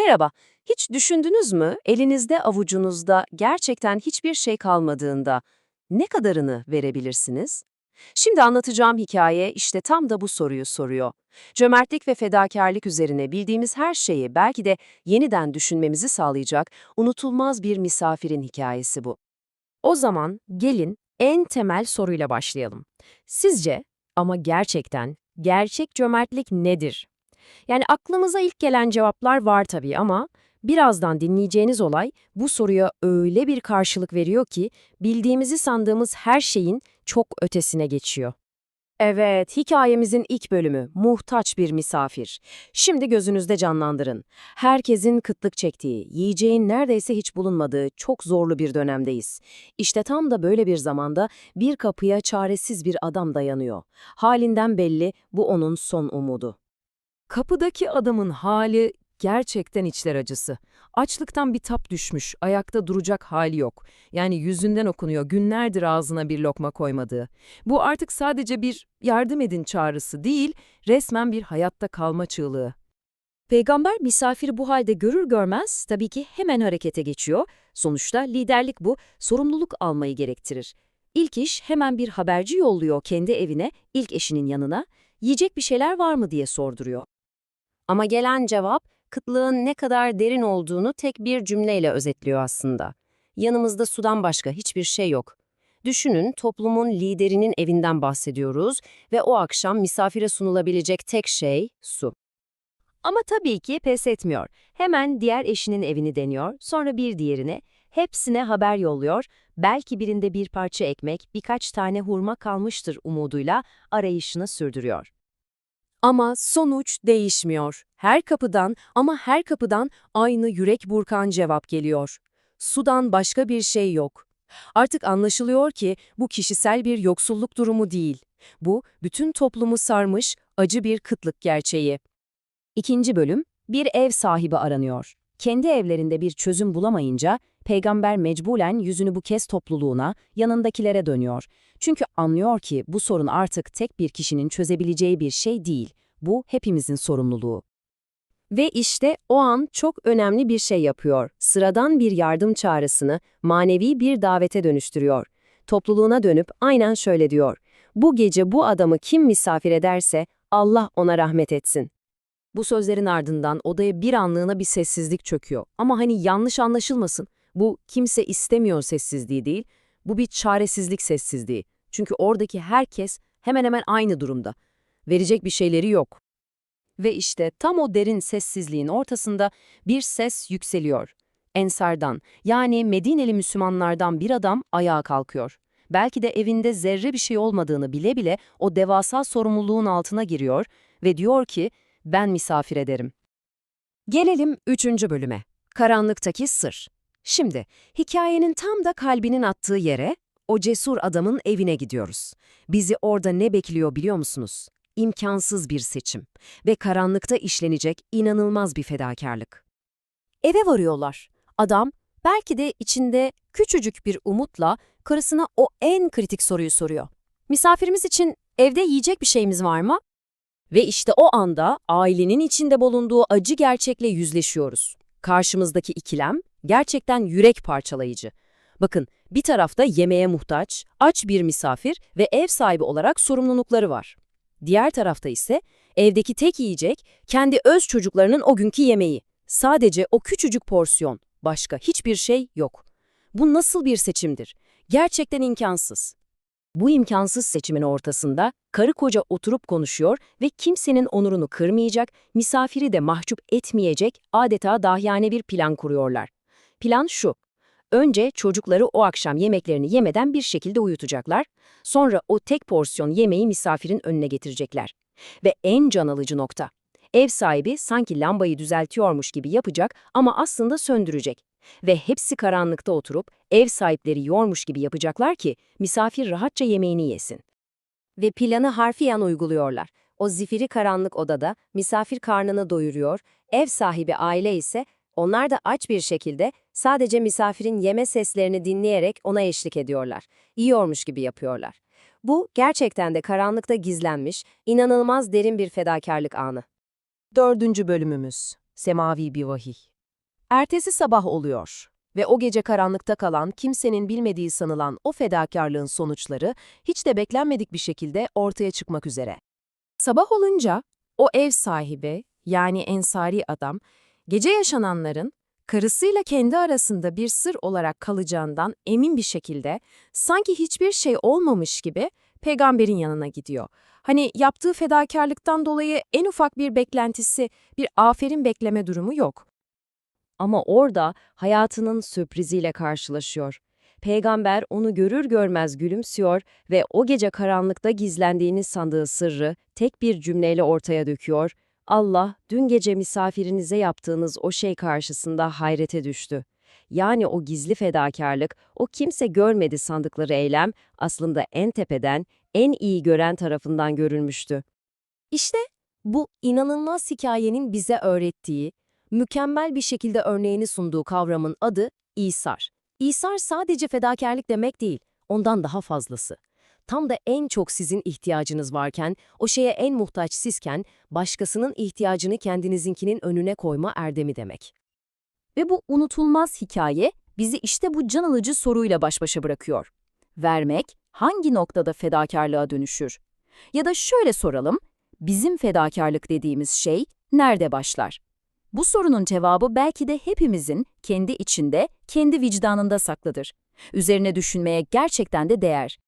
Merhaba, hiç düşündünüz mü elinizde avucunuzda gerçekten hiçbir şey kalmadığında ne kadarını verebilirsiniz? Şimdi anlatacağım hikaye işte tam da bu soruyu soruyor. Cömertlik ve fedakarlık üzerine bildiğimiz her şeyi belki de yeniden düşünmemizi sağlayacak unutulmaz bir misafirin hikayesi bu. O zaman gelin en temel soruyla başlayalım. Sizce ama gerçekten gerçek cömertlik nedir? Yani aklımıza ilk gelen cevaplar var tabii ama birazdan dinleyeceğiniz olay bu soruya öyle bir karşılık veriyor ki bildiğimizi sandığımız her şeyin çok ötesine geçiyor. Evet, hikayemizin ilk bölümü muhtaç bir misafir. Şimdi gözünüzde canlandırın. Herkesin kıtlık çektiği, yiyeceğin neredeyse hiç bulunmadığı çok zorlu bir dönemdeyiz. İşte tam da böyle bir zamanda bir kapıya çaresiz bir adam dayanıyor. Halinden belli bu onun son umudu. Kapıdaki adamın hali gerçekten içler acısı. Açlıktan bir tap düşmüş, ayakta duracak hali yok. Yani yüzünden okunuyor günlerdir ağzına bir lokma koymadığı. Bu artık sadece bir yardım edin çağrısı değil, resmen bir hayatta kalma çığlığı. Peygamber misafiri bu halde görür görmez tabii ki hemen harekete geçiyor. Sonuçta liderlik bu, sorumluluk almayı gerektirir. İlk iş hemen bir haberci yolluyor kendi evine, ilk eşinin yanına. Yiyecek bir şeyler var mı diye sorduruyor. Ama gelen cevap kıtlığın ne kadar derin olduğunu tek bir cümleyle özetliyor aslında. Yanımızda sudan başka hiçbir şey yok. Düşünün toplumun liderinin evinden bahsediyoruz ve o akşam misafire sunulabilecek tek şey su. Ama tabii ki pes etmiyor. Hemen diğer eşinin evini deniyor, sonra bir diğerine. Hepsine haber yolluyor. Belki birinde bir parça ekmek, birkaç tane hurma kalmıştır umuduyla arayışını sürdürüyor. Ama sonuç değişmiyor. Her kapıdan ama her kapıdan aynı yürek burkan cevap geliyor. Sudan başka bir şey yok. Artık anlaşılıyor ki bu kişisel bir yoksulluk durumu değil. Bu, bütün toplumu sarmış acı bir kıtlık gerçeği. İkinci bölüm, bir ev sahibi aranıyor. Kendi evlerinde bir çözüm bulamayınca, peygamber mecbulen yüzünü bu kez topluluğuna, yanındakilere dönüyor. Çünkü anlıyor ki bu sorun artık tek bir kişinin çözebileceği bir şey değil. Bu hepimizin sorumluluğu. Ve işte o an çok önemli bir şey yapıyor. Sıradan bir yardım çağrısını manevi bir davete dönüştürüyor. Topluluğuna dönüp aynen şöyle diyor. Bu gece bu adamı kim misafir ederse Allah ona rahmet etsin. Bu sözlerin ardından odaya bir anlığına bir sessizlik çöküyor. Ama hani yanlış anlaşılmasın. Bu kimse istemiyor sessizliği değil. Bu bir çaresizlik sessizliği. Çünkü oradaki herkes hemen hemen aynı durumda. Verecek bir şeyleri yok. Ve işte tam o derin sessizliğin ortasında bir ses yükseliyor. Ensardan, yani Medineli Müslümanlardan bir adam ayağa kalkıyor. Belki de evinde zerre bir şey olmadığını bile bile o devasa sorumluluğun altına giriyor ve diyor ki, ben misafir ederim. Gelelim üçüncü bölüme. Karanlıktaki sır. Şimdi, hikayenin tam da kalbinin attığı yere, o cesur adamın evine gidiyoruz. Bizi orada ne bekliyor biliyor musunuz? İmkansız bir seçim ve karanlıkta işlenecek inanılmaz bir fedakarlık. Eve varıyorlar. Adam, belki de içinde küçücük bir umutla karısına o en kritik soruyu soruyor. Misafirimiz için evde yiyecek bir şeyimiz var mı? Ve işte o anda ailenin içinde bulunduğu acı gerçekle yüzleşiyoruz. Karşımızdaki ikilem gerçekten yürek parçalayıcı. Bakın bir tarafta yemeğe muhtaç, aç bir misafir ve ev sahibi olarak sorumlulukları var. Diğer tarafta ise evdeki tek yiyecek kendi öz çocuklarının o günkü yemeği. Sadece o küçücük porsiyon, başka hiçbir şey yok. Bu nasıl bir seçimdir? Gerçekten imkansız. Bu imkansız seçimin ortasında karı koca oturup konuşuyor ve kimsenin onurunu kırmayacak, misafiri de mahcup etmeyecek adeta dahiyane bir plan kuruyorlar. Plan şu. Önce çocukları o akşam yemeklerini yemeden bir şekilde uyutacaklar, sonra o tek porsiyon yemeği misafirin önüne getirecekler. Ve en can alıcı nokta. Ev sahibi sanki lambayı düzeltiyormuş gibi yapacak ama aslında söndürecek. Ve hepsi karanlıkta oturup ev sahipleri yormuş gibi yapacaklar ki misafir rahatça yemeğini yesin. Ve planı harfiyen uyguluyorlar. O zifiri karanlık odada misafir karnını doyuruyor, ev sahibi aile ise onlar da aç bir şekilde sadece misafirin yeme seslerini dinleyerek ona eşlik ediyorlar. Yiyormuş gibi yapıyorlar. Bu gerçekten de karanlıkta gizlenmiş, inanılmaz derin bir fedakarlık anı. Dördüncü bölümümüz. semavi bir vahiy. Ertesi sabah oluyor ve o gece karanlıkta kalan, kimsenin bilmediği sanılan o fedakarlığın sonuçları hiç de beklenmedik bir şekilde ortaya çıkmak üzere. Sabah olunca o ev sahibi, yani ensari adam, gece yaşananların karısıyla kendi arasında bir sır olarak kalacağından emin bir şekilde sanki hiçbir şey olmamış gibi peygamberin yanına gidiyor. Hani yaptığı fedakarlıktan dolayı en ufak bir beklentisi, bir aferin bekleme durumu yok. Ama orada hayatının sürpriziyle karşılaşıyor. Peygamber onu görür görmez gülümsüyor ve o gece karanlıkta gizlendiğini sandığı sırrı tek bir cümleyle ortaya döküyor. Allah, dün gece misafirinize yaptığınız o şey karşısında hayrete düştü. Yani o gizli fedakarlık, o kimse görmedi sandıkları eylem aslında en tepeden, en iyi gören tarafından görülmüştü. İşte bu inanılmaz hikayenin bize öğrettiği, mükemmel bir şekilde örneğini sunduğu kavramın adı İsar. İsar sadece fedakarlık demek değil, ondan daha fazlası. Tam da en çok sizin ihtiyacınız varken, o şeye en muhtaç sizken, başkasının ihtiyacını kendinizinkinin önüne koyma erdemi demek. Ve bu unutulmaz hikaye bizi işte bu can alıcı soruyla baş başa bırakıyor. Vermek hangi noktada fedakarlığa dönüşür? Ya da şöyle soralım, bizim fedakarlık dediğimiz şey nerede başlar? Bu sorunun cevabı belki de hepimizin kendi içinde, kendi vicdanında saklıdır. Üzerine düşünmeye gerçekten de değer.